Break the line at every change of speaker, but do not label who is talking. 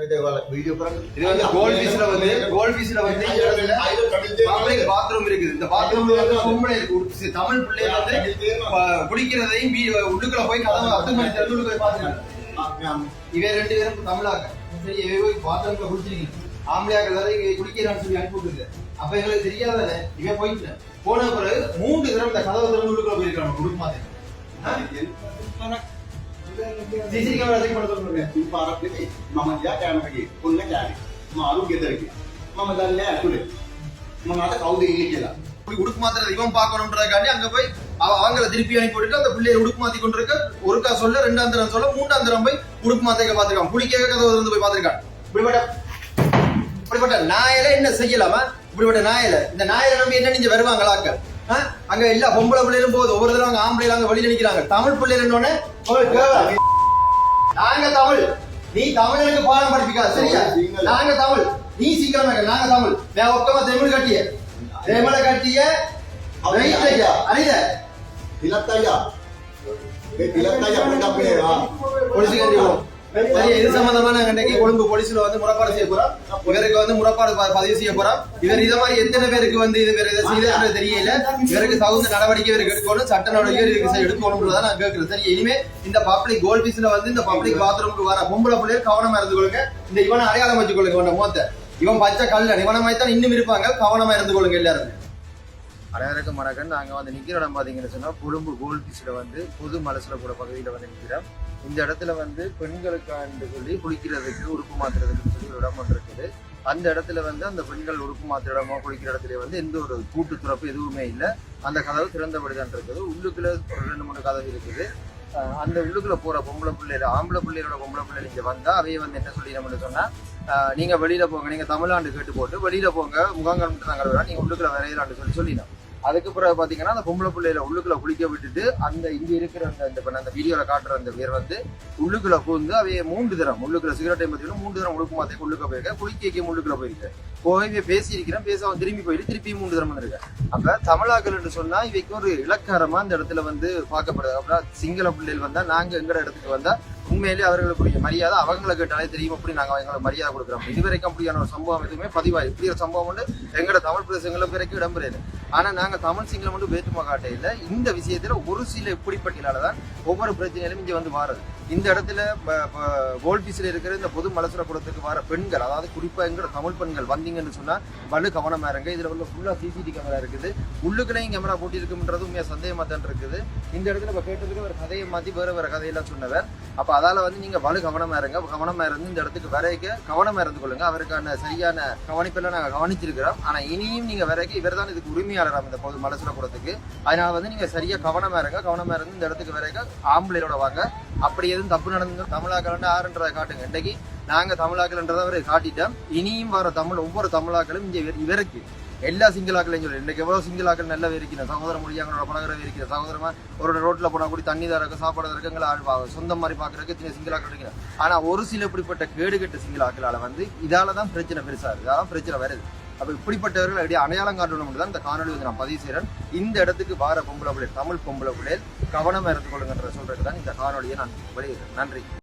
Video
இது வந்து கோல் பீஸ்ல வந்து கோல் பீஸ்ல வந்து இந்த இடத்துல பப்ளிக் பாத்ரூம் இருக்குது. இந்த பாத்ரூம்ல வந்து பொம்பளை தமிழ் பிள்ளைங்க வந்து ப- குடிக்கிறதையும் உள்ளுக்குள்ள போய் கதவை அத்து மணி போய் பாத்துருக்காங்க இவன் ரெண்டு பேரும் தமிழாக. பாத்ரூம்ல குடிச்சிருக்கீங்க. ஆம்பளையாக இங்க குடிக்கிறான்னு சொல்லி அனுப்பி விட்டுருக்கு. அப்ப எங்களுக்கு தெரியாதானே இவன் போயிட்டு போன பிறகு மூன்று தடவை இந்த கதவை திறந்து உள்ளுக்குள்ள போயிருக்காங்க सीसी कैमरा
देखिए पड़ता है इन पारा के लिए मामा जा कैमरा के उनने क्या है मारू के तरह
के मामा மாத்திர இவன் பார்க்கணுன்றதுக்காண்டி அங்க போய் அவங்கள திருப்பி அனுப்பி விட்டுட்டு அந்த பிள்ளையை உடுப்பு மாத்தி கொண்டு இருக்க ஒருக்கா சொல்ல ரெண்டாம் தரம் சொல்ல மூன்றாம் தரம் போய் உடுப்பு மாத்திக்க பாத்துருக்கான் புளிக்காக கதவு வந்து போய் பாத்துருக்கான் இப்படிப்பட்ட இப்படிப்பட்ட நாயில என்ன செய்யலாமா இப்படிப்பட்ட நாயில இந்த நாயில நம்பி என்ன நீங்க வருவாங்களாக்க அங்க எல்லா பொம்பளை பிள்ளைகளும் போகுது. ஒவ்வொரு தடவை அங்க ஆம்பளை அங்க வெளியில நிக்கிறாங்க தமிழ் பிள்ளைகள்னு நாங்க தமிழ். நீ தமிழனுக்கு பாடம் படிப்பிக்காது சரியா? நாங்க தமிழ். நீ சீக்கிரம் நாங்க தமிழ். நான் ஒக்கமா தமிழ் கட்டிய. தமிழ கட்டிய ரைத்தையா அறித
இலத்தையா இலத்தையா பொண்டாப்பேரா
பொழிச்சு கட்டிடுவோம் சரி இது சம்பந்தமா நாங்க இன்னைக்கு கொழும்பு போலீஸ்ல வந்து முறைப்பாடு செய்ய போறோம். இவருக்கு வந்து முறைப்பாடு பதிவு செய்ய போறோம். இவர் இத மாதிரி எத்தனை பேருக்கு வந்து இது வேற இதை செய்யறது தெரியல. இவருக்கு தகுந்த நடவடிக்கை இவருக்கு எடுக்கணும். சட்ட நடவடிக்கை இவருக்கு எடுக்கணும்ன்றத நான் கேட்கிறேன். சரி இனிமே இந்த பப்ளிக் கோல் பீஸ்ல வந்து இந்த பப்ளிக் பாத்ரூம்க்கு வர பொம்பளை பிள்ளைகள் கவனமா இருந்து கொள்ளுங்க. இந்த இவனை அடையாளம் வச்சு கொள்ளுங்க இவன் மோத்த. இவன் பச்சை கல்ல இவனை இன்னும் இருப்பாங்க. கவனமா இருந்து கொள்ளுங்க எல்லாருமே. அனைவருக்கும் மரகன் நாங்கள் வந்து நிற்கிற இடம் பார்த்தீங்கன்னு சொன்னால் கொழும்பு கோல் பீச்சில் வந்து புது மலசில் கூட பகுதியில் வந்து நிற்கிறோம் இந்த இடத்துல வந்து பெண்களுக்காண்டு சொல்லி குளிக்கிறதுக்கு உறுப்பு மாத்துறதுக்கு சொல்லி ஒரு இடம் ஒன்று இருக்குது. அந்த இடத்துல வந்து அந்த பெண்கள் உறுப்பு மாத்திர இடமோ குளிக்கிற இடத்துல வந்து எந்த ஒரு கூட்டு துறப்பு எதுவுமே இல்லை. அந்த கதவு திறந்தபடி தான் இருக்குது. உள்ளுக்குள்ள ஒரு ரெண்டு மூணு கதவு இருக்குது. அந்த உள்ளுக்குள்ள போற பொம்பளை பிள்ளைகள் ஆம்பளை பிள்ளைகளோட பொம்பளை பிள்ளைகள் இங்க வந்தா அவைய வந்து என்ன சொல்லிடணும்னு சொன்னா அஹ் நீங்க வெளியில போங்க நீங்க தமிழ்நாடு கேட்டு போட்டு வெளியில போங்க முகாங்கல் மட்டும் தான் கழுவுறா நீங்க உள்ளுக்குள்ள வரையலான்னு சொல்லி சொல்லிடணும் அதுக்கு பிறகு பாத்தீங்கன்னா அந்த பொம்பளை பிள்ளையில உள்ளுக்குள்ள குளிக்க விட்டுட்டு அந்த இங்க இருக்கிற அந்த இந்த அந்த வீடியோல காட்டுற அந்த பேர் வந்து உள்ளுக்குள்ள பூந்து அவைய மூன்று தரம் உள்ளுக்குள்ள சிகரெட்டை டைம் பார்த்தீங்கன்னா மூன்று தரம் உழுக்கு மாத்தையே உள்ளுக்க போயிருக்கேன் குளிக்க வைக்க உள்ளுக்குள்ள போயிருக்கேன் போய் இவ பேசி இருக்கிறேன் பேச அவன் திரும்பி போயிட்டு திருப்பி மூன்று தரம் வந்திருக்கேன் அப்ப தமிழாக்கள் என்று சொன்னா இவைக்கு ஒரு இலக்காரமா அந்த இடத்துல வந்து பார்க்கப்படுது. அப்படின்னா சிங்கள பிள்ளைகள் வந்தா நாங்க எங்கட இடத்துக்கு வந்தா உண்மையிலேயே அவர்களுக்குரிய மரியாதை அவங்களை கேட்டாலே தெரியும் அப்படி நாங்கள் அவங்களுக்கு மரியாதை கொடுக்குறோம். இதுவரைக்கும் அப்படியான ஒரு சம்பவம் எதுவுமே பதிவாகி இப்படி ஒரு சம்பவம் வந்து எங்களோட தமிழ் பிரதேசங்கள பிறக்கும் இடம்பெறாது ஆனா நாங்க தமிழ் சிங்கில் மட்டும் வேற்றுமை காட்டையில இந்த விஷயத்துல ஒரு சில இப்படிப்பட்டினாலதான் ஒவ்வொரு பிரச்சனையிலும் இங்க வந்து வாரது. இந்த இடத்துல கோல்ட் இருக்கிற இந்த பொது மலசுர குளத்துக்கு வர பெண்கள் அதாவது குறிப்பா எங்கட தமிழ் பெண்கள் வந்தீங்கன்னு சொன்னா வலு கவனமாக இருங்க. இதுல உள்ள ஃபுல்லா சிசிடி கேமரா இருக்குது. உள்ளுக்குள்ளேயும் கேமரா போட்டிருக்கும்ன்றது உண்மையா சந்தேகமா தான் இருக்குது. இந்த இடத்துல இப்ப கேட்டதுக்கு ஒரு கதையை மாத்தி வேற வேற கதையெல்லாம் சொன்னவர். அப்ப அதால வந்து நீங்க வலு கவனமாக இருங்க. கவனமாக இருந்து இந்த இடத்துக்கு வரைக்க கவனமாக இருந்து கொள்ளுங்க. அவருக்கான சரியான கவனிப்பெல்லாம் நாங்க கவனிச்சிருக்கிறோம். ஆனா இனியும் நீங்க வரைக்க இவர் தான் இதுக்கு உரிமையாளராம் இந்த பொது மலசுர குளத்துக்கு அதனால வந்து நீங்க சரியா கவனமா இருங்க. கவனமா இருந்து இந்த இடத்துக்கு வரைக்க ஆம்பளையோட வாங்க. அப்படி எதுவும் தப்பு நடந்து தமிழாக்கள் ஆறுன்றதை காட்டுங்க. இன்னைக்கு நாங்க தமிழாக்கள்ன்றதை அவரை காட்டிட்டோம். இனியும் வர தமிழ் ஒவ்வொரு தமிழாக்களும் இங்க இவருக்கு எல்லா சிங்களாக்களையும் சொல்லி இன்னைக்கு எவ்வளவு சிங்கிளாக்கள் நல்லா இருக்கிற சகோதர மொழியாங்களோட பழகிற இருக்கிற சகோதரமா ஒரு ரோட்ல போனா கூட தண்ணி தரக்கு சாப்பாடு தரக்கு எங்களை சொந்தம் மாதிரி பாக்குறதுக்கு சின்ன சிங்கிளாக்கள் இருக்கிற ஆனா ஒரு சில இப்படிப்பட்ட கேடுகட்ட சிங்கிளாக்களால வந்து இதால தான் பிரச்சனை பெருசா இருக்கு. அதான் பிரச்சனை வருது. அப்போ இப்படிப்பட்டவர்கள் அப்படியே அடையாளம் காட்டணும் தான் இந்த காணொலி வந்து நான் பதிவு செய்கிறேன் இந்த இடத்துக்கு வார பொம்பளை பிள்ளை தமிழ் பொம்பளை பிள்ளை கவனமா இருந்து கொள்ளுங்கன்ற சொல்றதுக்கு தான் இந்த காணொலியை நான் வெளியிடுறேன் நன்றி.